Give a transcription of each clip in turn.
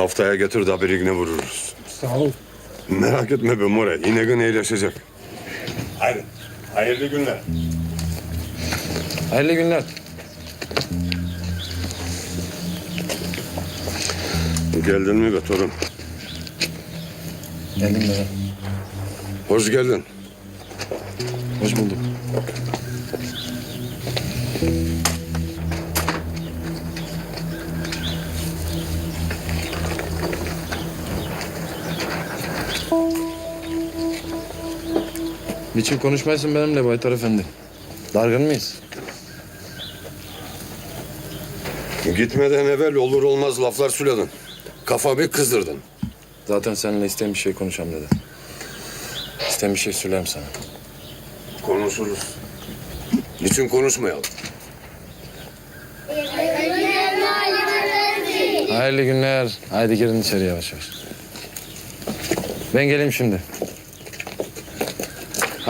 Haftaya getir de birine vururuz. Sağ ol. Merak etme be more. İneğin iyileşecek. Haydi. Hayırlı günler. Hayırlı günler. Geldin mi be torun? Geldim baba. Hoş geldin. Hoş bulduk. Niçin konuşmaysın benimle Baytar Efendi? Dargın mıyız? Gitmeden evvel olur olmaz laflar söyledin. Kafamı kızdırdın. Zaten seninle isteyen bir şey konuşam dedi. İsteyen bir şey söyleyeyim sana. Konuşuruz. Niçin konuşmayalım? Hayırlı günler. Haydi girin içeri yavaş yavaş. Ben geleyim şimdi.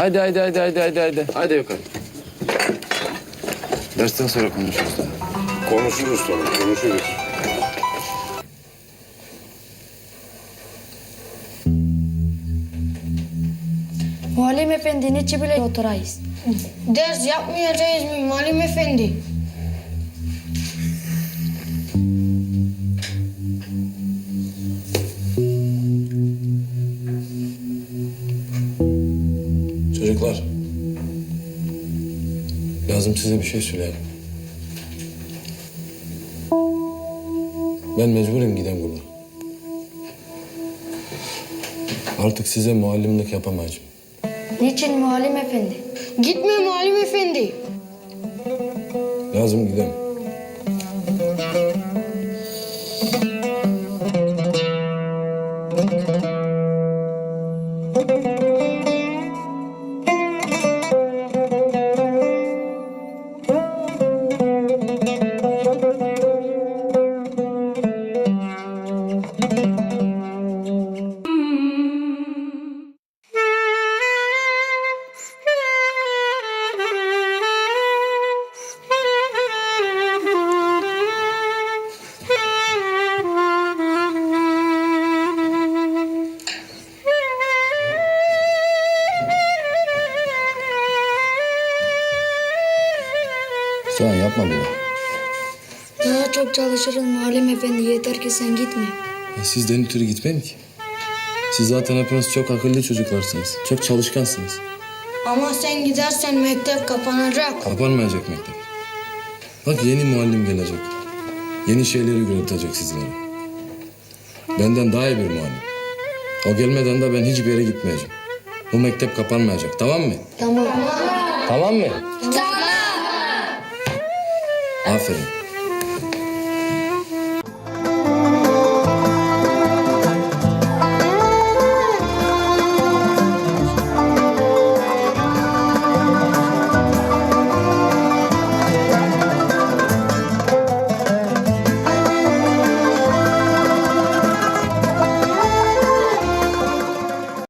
Haydi haydi haydi haydi haydi haydi. Haydi yukarı. Dersten sonra konuşuruz daha. Konuşuruz torun, konuşuruz. Muallim efendi niçin bile oturayız? Ders yapmayacağız mı Malim Efendi? Çocuklar. Lazım size bir şey söyleyeyim. Ben mecburum giden burada. Artık size muallimlik yapamayacağım. Niçin muallim efendi? Gitme Malim Efendi. Lazım gidem. Soğan yapma bunu. Daha çok çalışırız muallim efendi yeter ki sen gitme. Ya sizden ötürü gitmem ki. Siz zaten hepiniz çok akıllı çocuklarsınız. Çok çalışkansınız. Ama sen gidersen mektep kapanacak. Kapanmayacak mektep. Bak yeni muallim gelecek. Yeni şeyleri öğretecek sizlere. Benden daha iyi bir muallim. O gelmeden de ben hiçbir yere gitmeyeceğim. Bu mektep kapanmayacak tamam mı? Tamam. Tamam mı? Tamam. Aferin.